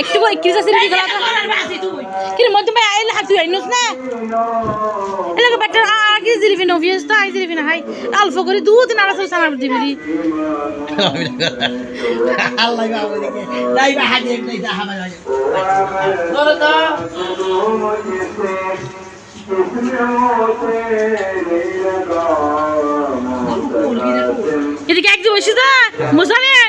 একটু কই কিসা সিরি গলা কি মধ্যে ভাই আইলে হাত তুই আইনস না। এলাকা বাটার আগে জিরিফি নভিয়াস তো আই জিরিফি না হাই। অল্প করে দুধ না রাসল সানা দিবি আল্লাহ বাবা দিকে যাই বা হাতে একলাই যা হামা যায় ধরো তো। এদিকে এক দিবস তো মুসালেন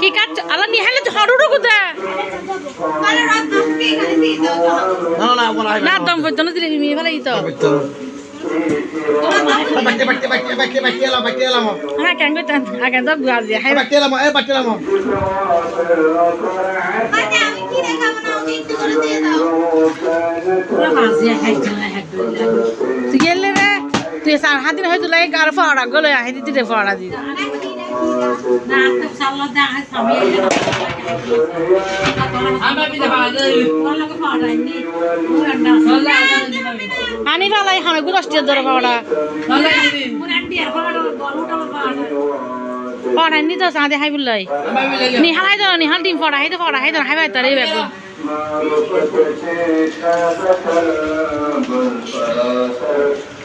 কি কাট আলা নিহালে তো হড়ুড়ো কোথা না না বলা না। দম দিলে মি ভালো তো বাচ্চা বাচ্চা বাচ্চা বাচ্চা বাচ্চা এলাম বাচ্চা এলাম। হ্যাঁ কেন কইতাম আগে তো গুয়া দিয়ে হাই বাচ্চা এলাম এ বাচ্চা এলাম। তুই গেলে রে। তুই সার হাত দিন হয়তো লাগে গার ফাড়া গলে আহি দিতে ফাড়া দি। আনি ভালাই হামে গুলো অস্টিয়ার ধরে ফাড়া ফাড়া নি তো সাদে হাই বুলাই নিহাল হাই তো নিহাল ডিম ফাড়া হাই তো ফাড়া হাই তো হাই বাই তারে বেগুন কোথায়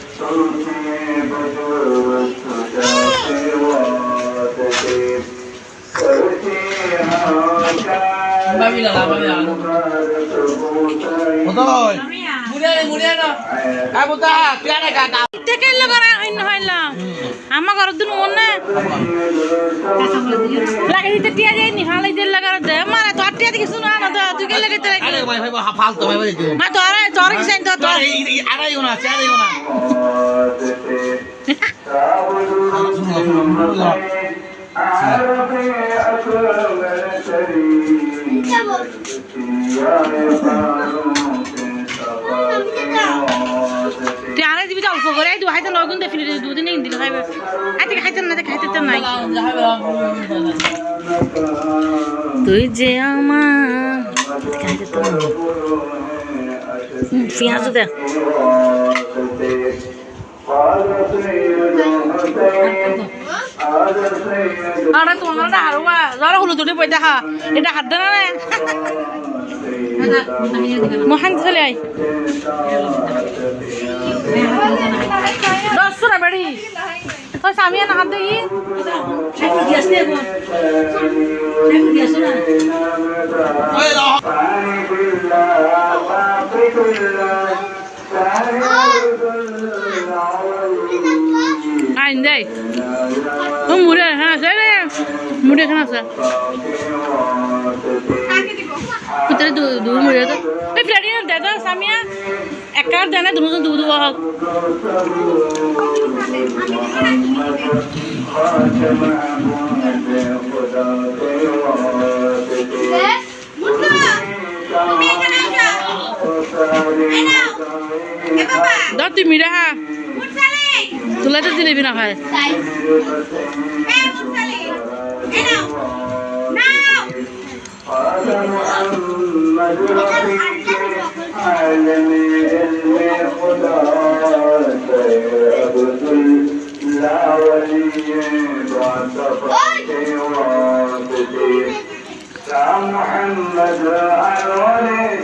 আমার ঘর দিন মন না লাগে দিতে টিয়া যাই নি হালাই লাগা দে মারা তো টিয়া দিকে শুনো না তো তুই কে লাগে তেরে আরে ভাই ভাই ফালতু ভাই ভাই মা তোরা তোরা কি জানি তো তোর আড়াইও না চারাইও না। তুই আরে দিবি তো অল্প করে। তুই হাইতে লগুন দে ফিরে দুদিন দিন দিল খাইবে। আইতে খাইতে না খাইতে নাই। তুই যে আমার খাইতে তো দে আরে তোমার না হারুয়া যারা উঠে বই দেখা। এটা হাত দে না রে মহান চলে আই দশ বেড়ি তোর স্বামী না হাত দেখি আইন দেয় ও মুড়ে হ্যাঁ আছে রে মুড়ে এখানে আছে। ভিতরে দু মুড়ে তো এই ফ্লাডি না দে তো সামিয়া। एकार देना दोनों दूध দুধ दा তুই মিরা হ্যাঁ তুলে তো দিলেবি না ভাই নাও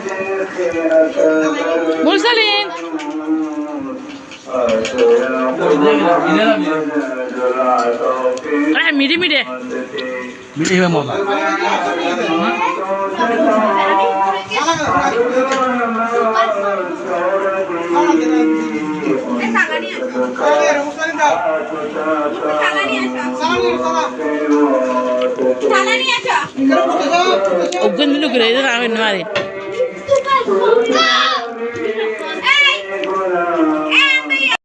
شيخ أكبر মুরসালিন আরে মিডে মিডে মিলে হবে মজা অজ্ঞান দিল করে এটা রাখেন মারে